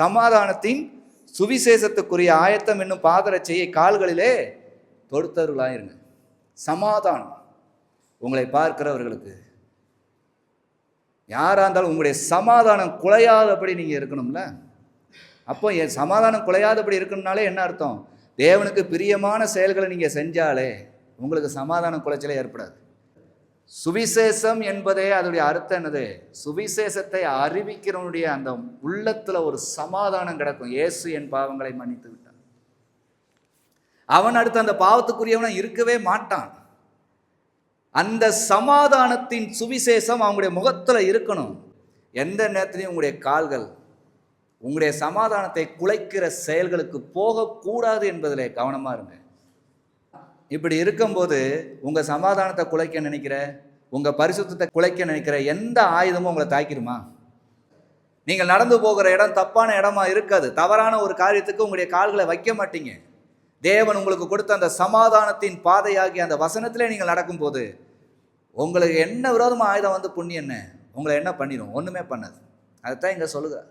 சமாதானத்தின் சுவிசேஷத்துக்குரிய ஆயத்தம் என்னும் பாதரட்சையை கால்களிலே தொடுத்தவர்களாயிருங்க சமாதானம் உங்களை பார்க்கிறவர்களுக்கு. யாராக இருந்தாலும் உங்களுடைய சமாதானம் குலையாதபடி நீங்கள் இருக்கணும்ல. அப்போ என் சமாதானம் குலையாதபடி இருக்கணும்னாலே என்ன அர்த்தம்? தேவனுக்கு பிரியமான செயல்களை நீங்கள் செஞ்சாலே உங்களுக்கு சமாதானம் குலைச்சலே ஏற்படாது. சுவிசேஷம் என்பதே அதோடைய அர்த்தம் என்னது? சுவிசேஷத்தை அறிவிக்கிறவனுடைய அந்த உள்ளத்தில் ஒரு சமாதானம் கிடக்கும். இயேசு என் பாவங்களை மன்னித்து விட்டான் அவன் அடுத்து அந்த பாவத்துக்குரியவனா இருக்கவே மாட்டான். அந்த சமாதானத்தின் சுவிசேஷம் அவங்களுடைய முகத்தில் இருக்கணும். எந்த நேரத்திலையும் உங்களுடைய கால்கள் உங்களுடைய சமாதானத்தை குலைக்கிற செயல்களுக்கு போகக்கூடாது என்பதிலே கவனமாக இருங்க. இப்படி இருக்கும்போது உங்க சமாதானத்தை குலைக்க நினைக்கிற உங்க பரிசுத்தத்தை குலைக்க நினைக்கிற எந்த ஆயுதமும் உங்களை தாக்கிடுமா நீங்கள் நடந்து போகிற இடம் தப்பான இடமா இருக்காது. தவறான ஒரு காரியத்துக்கு உங்களுடைய கால்களை வைக்க மாட்டீங்க. தேவன் உங்களுக்கு கொடுத்த அந்த சமாதானத்தின் பாதையாகி அந்த வசனத்திலே நீங்கள் நடக்கும்போது உங்களுக்கு என்ன விரோதமாக ஆயுதம் வந்து புண்ணியன்னு என்ன? உங்களை என்ன பண்ணிடும் ஒன்றுமே பண்ணாது. அதுதான் இங்கே சொல்லுகிறார்.